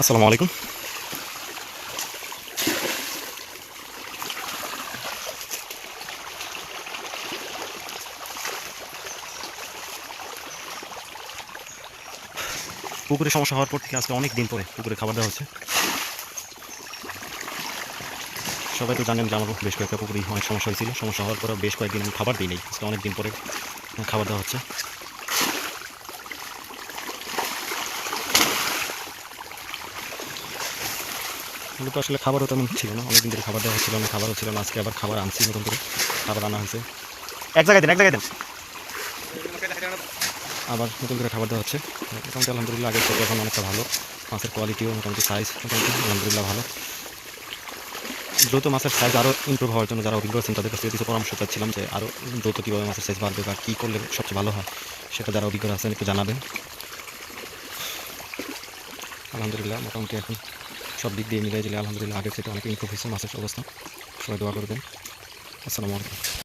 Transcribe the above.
আসসালামু আলাইকুম। পুকুরে সমস্যা হওয়ার পর থেকে আজকে অনেক দিন পরে পুকুরে খাবার দেওয়া হচ্ছে সবাই তো জানেন যে আমার বেশ কয়েকটা পুকুরে অনেক সমস্যা হয়েছিল। সমস্যা হওয়ার পরে বেশ কয়েকদিন আমি খাবার দিই নেই। আজকে অনেক দিন পরে খাবার দেওয়া হচ্ছে। মূলত আসলে খাবারও তেমন ছিল না। অনেকদিন ধরে খাবার দেওয়া হচ্ছিল না খাবারও ছিল না। আজকে আবার খাবার আনছি নতুন করে। খাবার আনা হয়েছে। এক জায়গায় দেন এক জায়গায় দেন। আবার নতুন করে খাবার দেওয়া হচ্ছে। মোটামুটি আলহামদুলিল্লাহ আগের থেকে এখন অনেকটা ভালো। মাছের কোয়ালিটিও মোটামুটি সাইজ মোটামুটি আলহামদুলিল্লাহ ভালো। দ্রুত মাছের সাইজ আরও ইমপ্রুভ হওয়ার জন্য যারা অভিজ্ঞ আছেন তাদের কাছ থেকে কিছু পরামর্শ চাচ্ছিলাম যে আরও দ্রুত কীভাবে মাছের সাইজ বাড়বে বা কী করলে সবচেয়ে ভালো হয় সেটা যারা অভিজ্ঞ আছেন একটু জানাবেন। আলহামদুলিল্লাহ মোটামুটি এখন সব দিক দিয়ে মিলিয়ে দিলে আলহামদুলিল্লাহ আগের থেকে অনেক ইনফরমেশন হয়েছে অবস্থা। সবাই দোয়া করবেন। আসসালামু আলাইকুম।